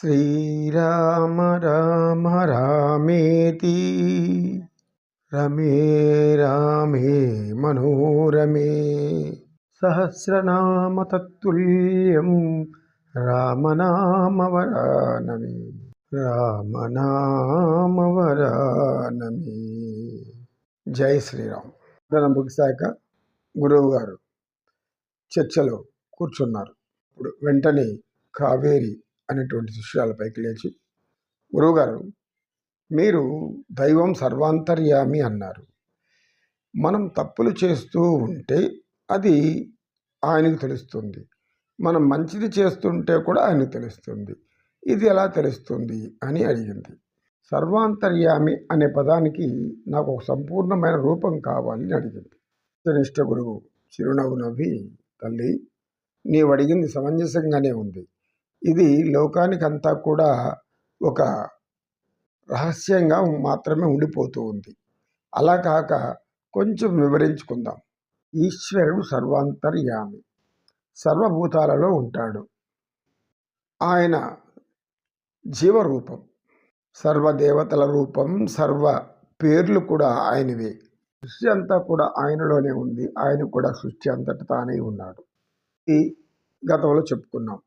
శ్రీరామ రామ రామేతి. రమే రామే మనోరమే. సహస్రనామ తత్తుల్యం రామనామవరానమే. రామనామవరానమే. జై శ్రీరామ్. ధనం ముగిశాక గురువు గారు చర్చలో కూర్చున్నారు. ఇప్పుడు వెంటనే కావేరి అనేటువంటి శిష్యాలపైకి లేచి గురువుగారు మీరు దైవం సర్వాంతర్యామి అన్నారు. మనం తప్పులు చేస్తూ ఉంటే అది ఆయనకు తెలుస్తుంది. మనం మంచిది చేస్తుంటే కూడా ఆయనకు తెలుస్తుంది. ఇది ఎలా తెలుస్తుంది అని అడిగింది. సర్వాంతర్యామి అనే పదానికి నాకు ఒక సంపూర్ణమైన రూపం కావాలని అడిగింది. నిష్ట గురువు చిరునవ్వు నవ్వి తల్లి నీవు అడిగింది సమంజసంగానే ఉంది. ఇది లోకానికంతా కూడా ఒక రహస్యంగా మాత్రమే ఉండిపోతూ ఉంది. అలా కాక కొంచెం వివరించుకుందాం. ఈశ్వరుడు సర్వాంతర్యామి సర్వభూతాలలో ఉంటాడు. ఆయన జీవరూపం సర్వదేవతల రూపం సర్వ పేర్లు కూడా ఆయనవే. సృష్టి అంతా కూడా ఆయనలోనే ఉంది. ఆయన కూడా సృష్టి అంతటా తానే ఉన్నాడు. ఈ గతంలో చెప్పుకున్నాం.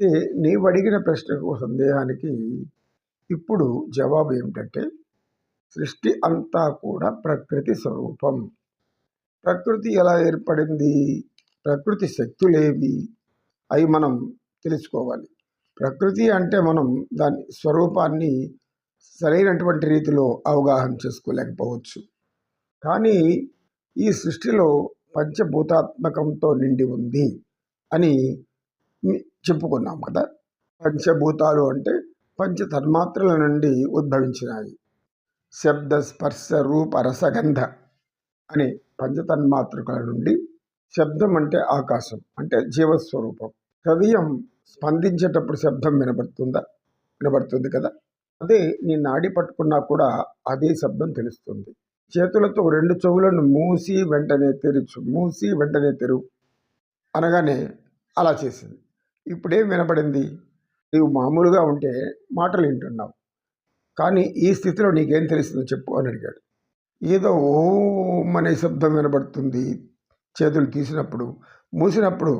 నీవు అడిగిన ప్రశ్నకు సందేహానికి ఇప్పుడు జవాబు ఏమిటంటే సృష్టి అంతా కూడా ప్రకృతి స్వరూపం. ప్రకృతి ఎలా ఏర్పడింది? ప్రకృతి శక్తులేవి? అవి మనం తెలుసుకోవాలి. ప్రకృతి అంటే మనం దాని స్వరూపాన్ని సరైనటువంటి రీతిలో అవగాహన చేసుకోలేకపోవచ్చు. కానీ ఈ సృష్టిలో పంచభూతాత్మకంతో నిండి ఉంది అని చెప్పుకున్నాం కదా. పంచభూతాలు అంటే పంచ తన్మాత్రల నుండి ఉద్భవించినాయి. శబ్ద స్పర్శ రూప రసగంధ అనే పంచతన్మాత్రకుల నుండి శబ్దం అంటే ఆకాశం అంటే జీవస్వరూపం. హృదయం స్పందించేటప్పుడు శబ్దం వినబడుతుందా? వినబడుతుంది కదా. అదే నీ నాడి పట్టుకున్నా కూడా అదే శబ్దం తెలుస్తుంది. చేతులతో రెండు చెవులను మూసి వెంటనే తెరుచు మూసి వెంటనే తెరు అనగానే అలా చేసింది. ఇప్పుడేం వినపడింది నీవు మామూలుగా ఉంటే మాటలు వింటున్నావు. కానీ ఈ స్థితిలో నీకేం తెలుస్తుందో చెప్పు అని అడిగాడు. ఏదో ఓం అనే శబ్దం వినబడుతుంది. చేతులు తీసినప్పుడు మూసినప్పుడు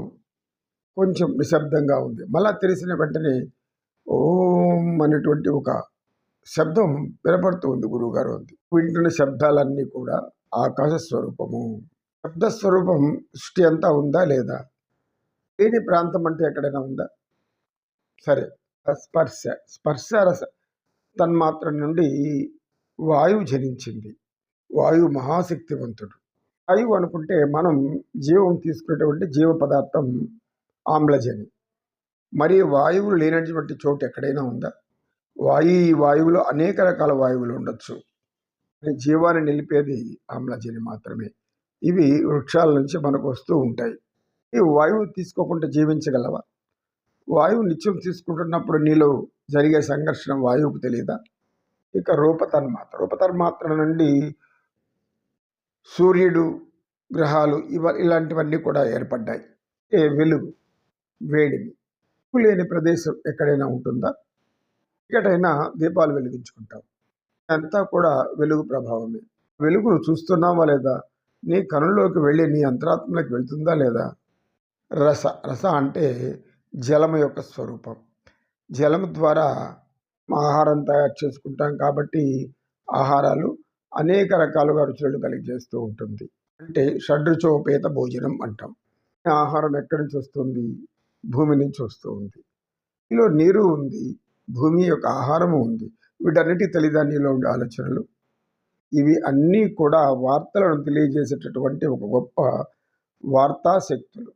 కొంచెం నిశ్శబ్దంగా ఉంది. మళ్ళా తెలిసిన వెంటనే ఓం అనేటువంటి ఒక శబ్దం వినపడుతూ ఉంది గురువుగారు ఉంది వింటున్న శబ్దాలన్నీ కూడా ఆకాశ స్వరూపము శబ్ద స్వరూపం సృష్టి అంతా ఉందా లేదా? లేని ప్రాంతం అంటే ఎక్కడైనా ఉందా? సరే స్పర్శ స్పర్శ రస తన్మాత్రం నుండి వాయువు జనించింది. వాయువు మహాశక్తివంతుడు. వాయువు అనుకుంటే మనం జీవం తీసుకునేటువంటి జీవ పదార్థం ఆమ్లజని. మరి వాయువులు లేనటువంటి చోటు ఎక్కడైనా ఉందా? వాయు వాయువులో అనేక రకాల వాయువులు ఉండొచ్చు. జీవాన్ని నిలిపేది ఆమ్లజని మాత్రమే. ఇవి వృక్షాల నుంచి మనకు వస్తూ ఉంటాయి. ఈ వాయువు తీసుకోకుండా జీవించగలవా? వాయువు నిత్యం తీసుకుంటున్నప్పుడు నీలో జరిగే సంఘర్షణ వాయువుకు తెలియదా ఇక రూపతన్మాత్ర రూపతన్మాత్ర నుండి సూర్యుడు గ్రహాలు ఇవ ఇలాంటివన్నీ కూడా ఏర్పడ్డాయి. ఏ వెలుగు వేడిమి లేని ప్రదేశం ఎక్కడైనా ఉంటుందా? ఎక్కడైనా దీపాలు వెలిగించుకుంటాం. అంతా కూడా వెలుగు ప్రభావమే. వెలుగును చూస్తున్నావా లేదా? నీ కనుల్లోకి వెళ్ళి నీ అంతరాత్మలోకి వెళ్తుందా లేదా? రస. రస అంటే జలం యొక్క స్వరూపం. జలం ద్వారా ఆహారం తయారు చేసుకుంటాం కాబట్టి ఆహారాలు అనేక రకాలుగా రుచులను కలిగజేస్తూ ఉంటుంది. అంటే షడ్రుచోపేత భోజనం అంటాం. ఆహారం ఎక్కడి నుంచి వస్తుంది? భూమి నుంచి వస్తూ ఉంది ఇందులో నీరు ఉంది. భూమి యొక్క ఆహారము ఉంది. వీటన్నిటి తల్లిదండ్రులో ఉండే ఆలోచనలు. ఇవి అన్నీ కూడా వార్తలను తెలియజేసేటటువంటి ఒక గొప్ప వార్తా శక్తులు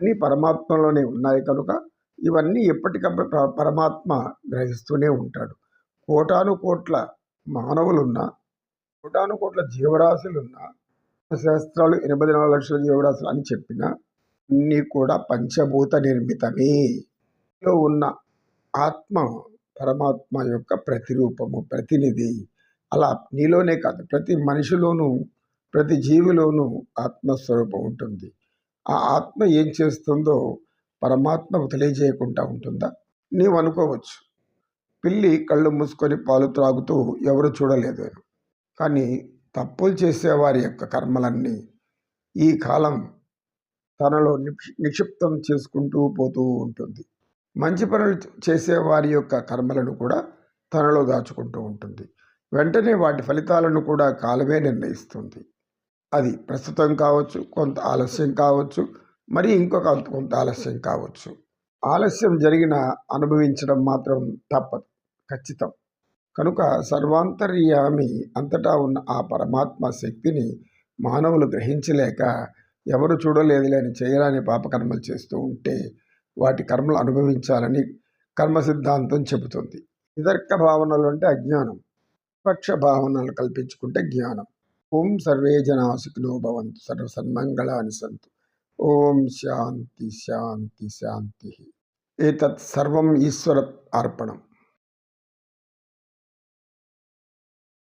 అన్నీ పరమాత్మలోనే ఉన్నాయి కనుక ఇవన్నీ ఎప్పటికప్పుడు పరమాత్మ గ్రహిస్తూనే ఉంటాడు. కోటాను కోట్ల మానవులున్నా కోటాను కోట్ల జీవరాశులున్నా శాస్త్రాలు ఎనభై నాలుగు లక్షల జీవరాశులు అని చెప్పిన అన్నీ కూడా పంచభూత నిర్మితమే. ఉన్న ఆత్మ పరమాత్మ యొక్క ప్రతిరూపము ప్రతినిధి. అలా నీలోనే కాదు ప్రతి మనిషిలోనూ ప్రతి జీవిలోనూ ఆత్మస్వరూపం ఉంటుంది. ఆ ఆత్మ ఏం చేస్తుందో పరమాత్మకు తెలియజేయకుండా ఉంటుందా? నీవు అనుకోవచ్చు. పిల్లి కళ్ళు మూసుకొని పాలు త్రాగుతూ ఎవరు చూడలేదు కానీ తప్పులు చేసేవారి యొక్క కర్మలన్నీ ఈ కాలం తనలో నిక్షిప్తం చేసుకుంటూ పోతూ ఉంటుంది. మంచి పనులు చేసేవారి యొక్క కర్మలను కూడా తనలో దాచుకుంటూ ఉంటుంది. వెంటనే వాటి ఫలితాలను కూడా కాలమే నిర్ణయిస్తుంది. అది ప్రస్తుతం కావచ్చు కొంత ఆలస్యం కావచ్చు మరి ఇంకొక కొంత ఆలస్యం కావచ్చు. ఆలస్యం జరిగిన అనుభవించడం మాత్రం తప్పదు ఖచ్చితం. కనుక సర్వాంతర్యామి అంతటా ఉన్న ఆ పరమాత్మ శక్తిని మానవులు గ్రహించలేక ఎవరు చూడలేదు లేని చేయరాని పాపకర్మలు చేస్తూ ఉంటే వాటి కర్మలు అనుభవించాలని కర్మ సిద్ధాంతం చెబుతుంది. నిదర్క భావనలు అంటే అజ్ఞానం పక్ష భావనలు కల్పించుకుంటే జ్ఞానం. ఓం సర్వే జనా భవంతు సర్వ సన్మంగళాని సంతు. ఓం శాంతి శాంతి శాంతి. ఏతత్ సర్వం ఈశ్వర అర్పణం.